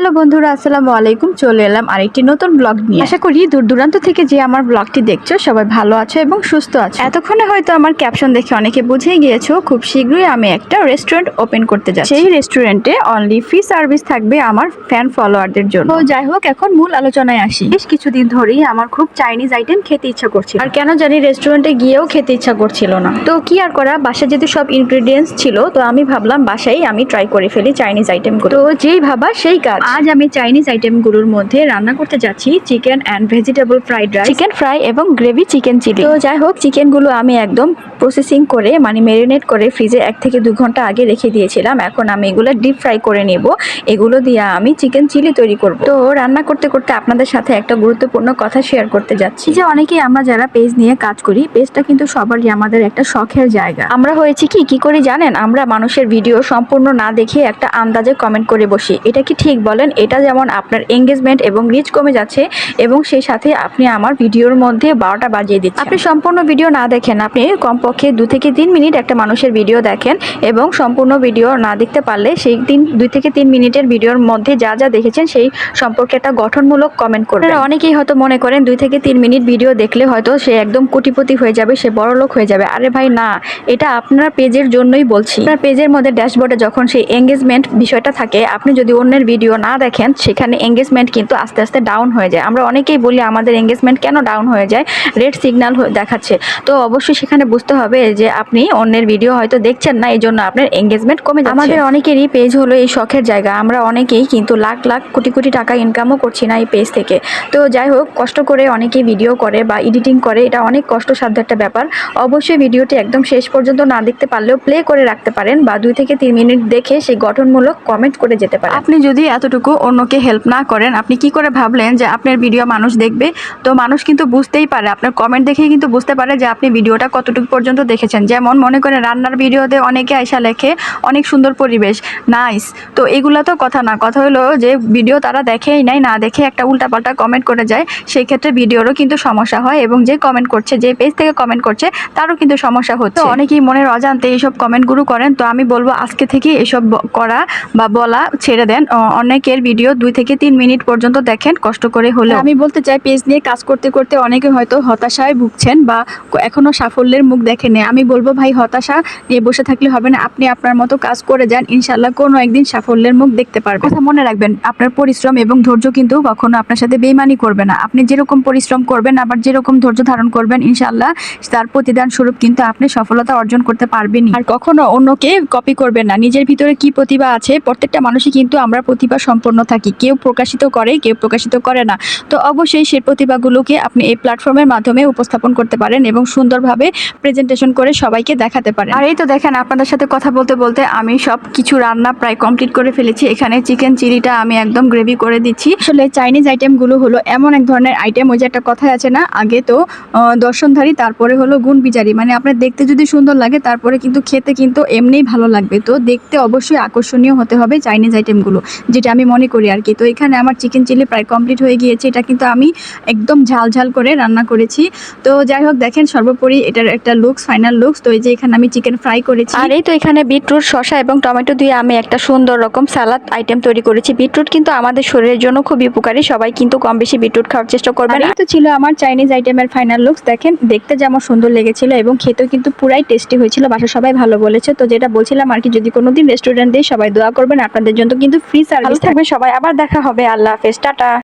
Hello বন্ধুরা, আসসালামু আলাইকুম। চলে এলাম আরেকটি নতুন ব্লগ নিয়ে। আশা করি দূর দূরান্ত থেকে যে আমার ব্লগটি দেখছ, সবাই ভালো আছো এবং সুস্থ আছো। এতক্ষণে হয়তো আমার ক্যাপশন দেখে অনেকে বুঝেই গিয়েছো, খুব শীঘ্রই আমি একটা রেস্টুরেন্ট ওপেন করতে যাচ্ছি। সেই রেস্টুরেন্টে অনলি ফ্রি সার্ভিস থাকবে আমার ফ্যান ফলোয়ারদের জন্য। যাই হোক, এখন মূল আলোচনায় আসি। বেশ কিছুদিন ধরেই আমার খুব চাইনিজ আইটেম খেতে ইচ্ছা করছিল। আর কেন জানি রেস্টুরেন্টে গিয়েও খেতে ইচ্ছা করছিল না। তো কি আর করা, বাসায় যেহেতু সব ইনগ্রেডিয়েন্টস ছিল, তো আমি ভাবলাম বাসায় আমি ট্রাই করে ফেলি চাইনিজ আইটেম তো যেই ভাবা, সেই কাজ। আজ আমি চাইনিজ আইটেমগুলোর মধ্যে রান্না করতে যাচ্ছি chicken and vegetable fried rice chicken fry এবং গ্রেভি চিকেন চিলি তো যাই হোক চিকেনগুলো আমি একদম প্রসেসিং করে মানে মেরিনেট করে ফ্রিজে এক থেকে দু ঘণ্টা আগে রেখে দিয়েছিলাম। এখন আমি এগুলো ডিপ ফ্রাই করে নেব। এগুলো দিয়ে আমি চিকেন চিলি তৈরি করব। তো রান্না করতে করতে আপনাদের সাথে একটা গুরুত্বপূর্ণ কথা শেয়ার করতে যাচ্ছি। যে অনেকেই আমরা যারা পেজ নিয়ে কাজ করি পেজটা কিন্তু সবারই আমাদের একটা শখের জায়গা। আমরা হয়েছে কি? কি করি জানেন? আমরা মানুষের ভিডিও সম্পূর্ণ না দেখে একটা আন্দাজে কমেন্ট করে বসি। এটা কি ঠিক বলেন এটা যেমন আপনার এঙ্গেজমেন্ট এবং রিচ কমে যাচ্ছে এবং সেই সাথে আপনি আমার ভিডিওর মধ্যে বারোটা বাজিয়ে দিচ্ছেন। আপনি সম্পূর্ণ ভিডিও না দেখেন আপনি কমপক্ষে দু থেকে তিন মিনিট একটা মানুষের ভিডিও দেখেন এবং সম্পূর্ণ ভিডিও না দেখতে পারলে সেই তিন দুই থেকে তিন মিনিটের ভিডিওর মধ্যে যা যা দেখেছেন সেই সম্পর্কে একটা গঠনমূলক কমেন্ট করবেন। অনেকেই হয়তো মনে করেন দুই থেকে তিন মিনিট ভিডিও দেখলে হয়তো সে একদম কোটিপতি হয়ে যাবে সে বড় লোক হয়ে যাবে। আরে ভাই না এটা আপনার পেজের জন্যই বলছি। আপনার পেজের মধ্যে ড্যাশবোর্ডে যখন সেই এঙ্গেজমেন্ট বিষয়টা থাকে আপনি যদি অন্যের ভিডিও না দেখেন সেখানে এঙ্গেজমেন্ট কিন্তু আস্তে আস্তে ডাউন হয়ে যায়। আমরা অনেকেই বলি আমাদের এঙ্গেজমেন্ট কেন ডাউন হয়ে যায়? রেড সিগন্যাল দেখাচ্ছে। তো অবশ্যই সেখানে বুঝতে হবে যে আপনি অন্যের ভিডিও হয়তো দেখছেন না এই জন্য আপনার এঙ্গেজমেন্ট কমে যাচ্ছে। আমাদের অনেকেরই পেজ হলো এই শখের জায়গা। আমরা অনেকেই কিন্তু লাখ লাখ কোটি কোটি টাকা ইনকামও করছি না এই পেজ থেকে। তো যাই হোক কষ্ট করে অনেকেই ভিডিও করে বা এডিটিং করে এটা অনেক কষ্টসাধ্য একটা ব্যাপার। অবশ্যই ভিডিওটি একদম শেষ পর্যন্ত না দেখতে পারলেও প্লে করে রাখতে পারেন বা দুই থেকে তিন মিনিট দেখে সেই গঠনমূলক কমেন্ট করে যেতে পারেন। আপনি যদি এতটুকু অন্যকে হেল্প না করেন আপনি কি করে ভাবলেন যে আপনার ভিডিও মানুষ দেখবে? তো মানুষ কিন্তু বুঝতেই পারে আপনার কমেন্ট দেখেই কিন্তু বুঝতে পারে যে আপনি ভিডিওটা কতটুকু পর্যন্ত দেখেছেন। যেমন মনে করেন রান্নার ভিডিওতে অনেকে আয়সা লেখে অনেক সুন্দর পরিবেশ নাইস তো এগুলো তো কথা না কথা হলো যে ভিডিও তারা দেখেই নাই না দেখে একটা উল্টাপাল্টা কমেন্ট করে যায় সেই ক্ষেত্রে ভিডিওরও কিন্তু সমস্যা হয় এবং যে কমেন্ট করছে যে পেজ থেকে কমেন্ট করছে তারও কিন্তু সমস্যা হচ্ছে। অনেকেই মনের অজান্তে এইসব কমেন্টগুলো করেন তো আমি বলব আজকে থেকে এসব করা বা বলা ছেড়ে দেন। অ- অনেকের ভিডিও দুই থেকে তিন মিনিট পর্যন্ত দেখেন কষ্ট করে হলে আমি বলতে চাই পেজ নিয়ে কাজ করতে করতে অনেকে হয়তো হতাশায় ভুগছেন বা ক- এখনও সাফল্যের মুখ দেখেনি আমি বলব ভাই হতাশা নিয়ে বসে থাকলে হবে না। আপনি আপনার মতো কাজ করে যান ইনশাল্লাহ কোনো একদিন সাফল্যের মুখ দেখতে পারবেন। কথা মনে রাখবেন আপনার পরিশ্রম এবং ধৈর্য কিন্তু কখনো আপনার সাথে বেইমানি করবে না। আপনি যেরকম পরিশ্রম করবেন আবার যেরকম ধৈর্য ধারণ করবেন ইনশাল্লাহ তার প্রতিদান স্বরূপ কিন্তু আপনি সফলতা অর্জন করতে পারবেনই। আর কখনো অন্যকে কপি করবেন না। নিজের ভিতরে কি প্রতিভা আছে? প্রত্যেকটা মানুষই কিন্তু আমরা প্রতিভা সম্পন্ন থাকি। কেউ প্রকাশিত করে কেউ প্রকাশিত করে না। তো অবশ্যই সেই প্রতিভাগুলোকে আপনি এই প্ল্যাটফর্মের মাধ্যমে উপস্থাপন করতে পারেন এবং সুন্দরভাবে প্রেজেন্টেশন করে সবাইকে দেখাতে পারেন। আর এই তো দেখেন আপনাদের সাথে কথা বলতে বলতে আমি সব কিছু রান্না প্রায় কমপ্লিট করে ফেলেছি। এখানে চিকেন চিলিটা আমি একদম গ্রেভি করে দিচ্ছি। আসলে চাইনিজ আইটেমগুলো হলো এমন এক ধরনের আইটেম ওই যে একটা কথাই আছে না আগে তো দর্শনধারী তারপরে হলো গুণ বিচারী। মানে আপনার দেখতে যদি সুন্দর লাগে তারপরে কিন্তু খেতে কিন্তু এমনিই ভালো লাগবে। তো দেখতে অবশ্যই আকর্ষণীয় হতে হবে চাইনিজ আইটেমগুলো যেটা আমি মনে করি আর কি। তো এখানে আমার চিকেন চিলি প্রায় কমপ্লিট হয়ে গিয়েছে। এটা কিন্তু আমি একদম ঝাল ঝাল করে রান্না করেছি। তো যাই হোক দেখেন সর্বোপরি এটার একটা লুকস ফাইনাল লুকস তো এই যে এখানে আমি চিকেন ফ্রাই করেছি। আর এই তো এখানে বিটরুট শসা এবং টমেটো দিয়ে আমি একটা সুন্দর রকম সালাদ আইটেম তৈরি করেছি। বিটরুট কিন্তু আমাদের শরীরের জন্য খুবই উপকারী। সবাই কিন্তু কম বেশি বিটরুট খাওয়ার চেষ্টা করবেন এই তো ছিল আমার চাইনিজ আইটেমের ফাইনাল লুকস দেখেন দেখতে যেমন সুন্দর লেগেছিল এবং খেতেও কিন্তু পুরাই টেস্টি হয়েছিল। বাসা সবাই ভালো বলেছে। তো যেটা বলছিলাম আর কি যদি কোনোদিন রেস্টুরেন্ট দিয়ে সবাই দোয়া করবেন আপনাদের জন্য কিন্তু ফ্রি সার্ভিস থাকবে সবাই। আবার দেখা হবে। আল্লাহ হাফেজ। টাটা।